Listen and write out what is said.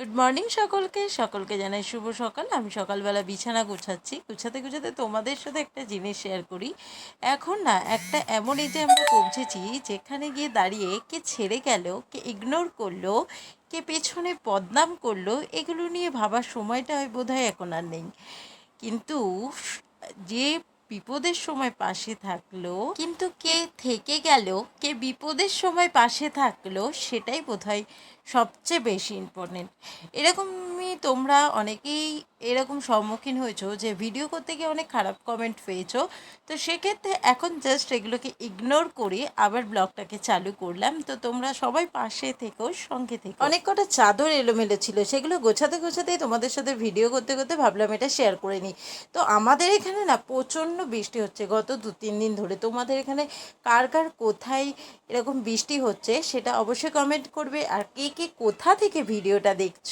Good morning সকলকে। সকলকে জানাই শুভ সকাল। আমি সকালবেলা বিছানা গুছাচ্ছি। গুছাতে গুছাতে তোমাদের সাথে একটা জিনিস শেয়ার করি। এখন না, একটা এমন এই যে আমরা পৌঁছেছি, যেখানে গিয়ে দাঁড়িয়ে কে ছেড়ে গেল, কে ইগনোর করল, কে পেছনে বদনাম করল, এগুলো নিয়ে ভাবার সময়টা বোধ হয় এখন আর নেই। কিন্তু যে বিপদের সময় পাশে থাকল, কিন্তু কে থেকে গেল, কে বিপদের সময় পাশে থাকল, সেটাই বোধহয় সবচেয়ে বেশি ইম্পর্টেন্ট এরকমই তোমরা অনেকেই এরকম সম্মুখীন হয়েছো যে ভিডিও করতে গিয়ে অনেক খারাপ কমেন্ট পেয়েছ। তো সেক্ষেত্রে এখন জাস্ট এগুলোকে ইগনোর করে আবার ব্লগটাকে চালু করলাম। তো তোমরা সবাই পাশে থেকো, সঙ্গে থেকো। অনেক কটা চাদর এলোমেলো ছিল, সেগুলো গোছাতে গোছাতে তোমাদের সাথে ভিডিও করতে করতে ভাবলাম এটা শেয়ার করে নিই। তো আমাদের এখানে না প্রচণ্ড বৃষ্টি হচ্ছে গত দু তিন দিন ধরে। তোমাদের এখানে কার কার কোথায় এরকম বৃষ্টি হচ্ছে সেটা অবশ্যই কমেন্ট করবে। আর কে কে কোথা থেকে ভিডিওটা দেখছ